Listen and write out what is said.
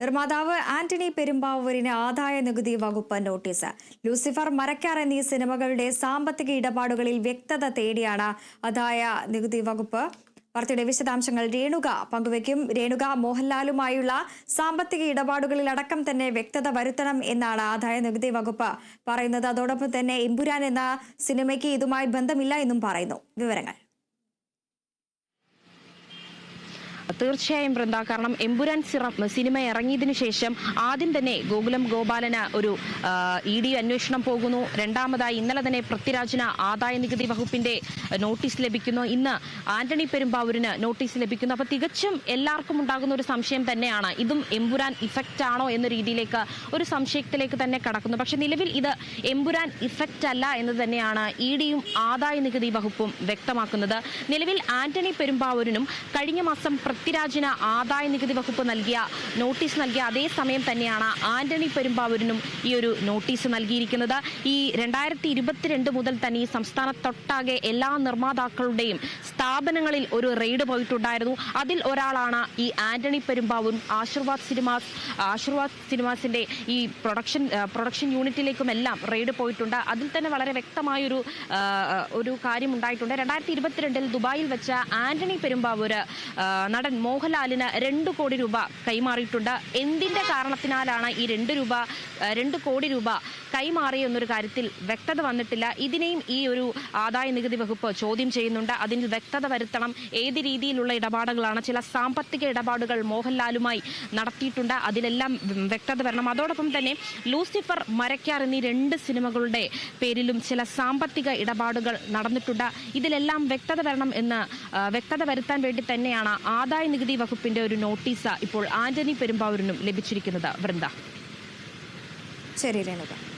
നിർമ്മാതാവ് ആന്റണി പെരുമ്പാവൂരിന് ആദായ നികുതി വകുപ്പ് നോട്ടീസ്. ലൂസിഫർ മരക്കാർ എന്നീ സിനിമകളുടെ സാമ്പത്തിക ഇടപാടുകളിൽ വ്യക്തത തേടിയാണ് ആദായ നികുതി വകുപ്പ്. വാർത്തയുടെ വിശദാംശങ്ങൾ രേണുക പങ്കുവയ്ക്കും. രേണുക മോഹൻലാലുമായുള്ള സാമ്പത്തിക ഇടപാടുകളിൽ അടക്കം തന്നെ വ്യക്തത വരുത്തണം എന്നാണ് ആദായ നികുതി വകുപ്പ് പറയുന്നത്. അതോടൊപ്പം തന്നെ എമ്പുരാൻ എന്ന സിനിമയ്ക്ക് ഇതുമായി ബന്ധമില്ല എന്നും പറയുന്നു. വിവരങ്ങൾ. തീർച്ചയായും വൃന്ദ. കാരണം എമ്പുരാൻ സിറം സിനിമ ഇറങ്ങിയതിനു ശേഷം ആദ്യം തന്നെ ഗോകുലം ഗോപാലന് ഒരു ഇ ഡി അന്വേഷണം പോകുന്നു. രണ്ടാമതായി ഇന്നലെ തന്നെ പൃഥ്വിരാജിന് ആദായ നികുതി വകുപ്പിന്റെ നോട്ടീസ് ലഭിക്കുന്നു. ഇന്ന് ആന്റണി പെരുമ്പാവൂരിന് നോട്ടീസ് ലഭിക്കുന്നു. അപ്പൊ തികച്ചും എല്ലാവർക്കും ഉണ്ടാകുന്ന ഒരു സംശയം തന്നെയാണ്. ഇതും എമ്പുരാൻ ഇഫക്റ്റ് ആണോ എന്ന രീതിയിലേക്ക് ഒരു സംശയത്തിലേക്ക് തന്നെ കടക്കുന്നു. പക്ഷെ നിലവിൽ ഇത് എമ്പുരാൻ ഇഫക്റ്റ് അല്ല എന്ന് തന്നെയാണ് ഇ ഡിയും ആദായ നികുതി വകുപ്പും വ്യക്തമാക്കുന്നത്. നിലവിൽ ആന്റണി പെരുമ്പാവൂരിനും കഴിഞ്ഞ മാസം പൃഥ്വിരാജിന് ആദായ നികുതി വകുപ്പ് നൽകിയ നോട്ടീസ് നൽകിയ അതേ സമയം തന്നെയാണ് ആന്റണി പെരുമ്പാവൂരിനും ഈ ഒരു നോട്ടീസ് നൽകിയിരിക്കുന്നത്. ഈ രണ്ടായിരത്തി ഇരുപത്തിരണ്ട് മുതൽ തന്നെ ഈ സംസ്ഥാനത്തൊട്ടാകെ എല്ലാ നിർമ്മാതാക്കളുടെയും സ്ഥാപനങ്ങളിൽ ഒരു റെയ്ഡ് പോയിട്ടുണ്ടായിരുന്നു. അതിൽ ഒരാളാണ് ഈ ആന്റണി പെരുമ്പാവൂരും ആശീർവാദ് സിനിമാസ് ആശീർവാദ് സിനിമാസിന്റെ ഈ പ്രൊഡക്ഷൻ പ്രൊഡക്ഷൻ യൂണിറ്റിലേക്കും എല്ലാം റെയ്ഡ് പോയിട്ടുണ്ട്. അതിൽ തന്നെ വളരെ വ്യക്തമായൊരു ഒരു കാര്യം ഉണ്ടായിട്ടുണ്ട് രണ്ടായിരത്തി ഇരുപത്തിരണ്ടിൽ ദുബായിൽ വെച്ച ആന്റണി പെരുമ്പാവൂര് ആ, നടൻ മോഹൻലാലിന് രണ്ട് കോടി രൂപ കൈമാറിയിട്ടുണ്ട്. എന്തിന്റെ കാരണത്തിനാലാണ് ഈ രണ്ട് രൂപ രണ്ട് കോടി രൂപ കൈമാറി എന്നൊരു കാര്യത്തിൽ വ്യക്തത വന്നിട്ടില്ല. ഇതിനെയും ഈ ഒരു ആദായ നികുതി വകുപ്പ് ചോദ്യം ചെയ്യുന്നുണ്ട്. അതിൽ വ്യക്തത വരുത്തണം. ഏത് രീതിയിലുള്ള ഇടപാടുകളാണ്? ചില സാമ്പത്തിക ഇടപാടുകൾ മോഹൻലാലുമായി നടത്തിയിട്ടുണ്ട്. അതിലെല്ലാം വ്യക്തത വരണം. അതോടൊപ്പം തന്നെ ലൂസിഫർ മരക്കാർ എന്നീ രണ്ട് സിനിമകളുടെ പേരിലും ചില സാമ്പത്തിക ഇടപാടുകൾ നടന്നിട്ടുണ്ട്. ഇതിലെല്ലാം വ്യക്തത വരണം എന്ന് വ്യക്തത വരുത്താൻ വേണ്ടി തന്നെയാണ് ആദായ നികുതി വകുപ്പിന്റെ ഒരു നോട്ടീസ് ഇപ്പോൾ ആന്റണി പെരുമ്പാവൂരിനും ലഭിച്ചിരിക്കുന്നത്. വൃന്ദ. ശരി രേണുക.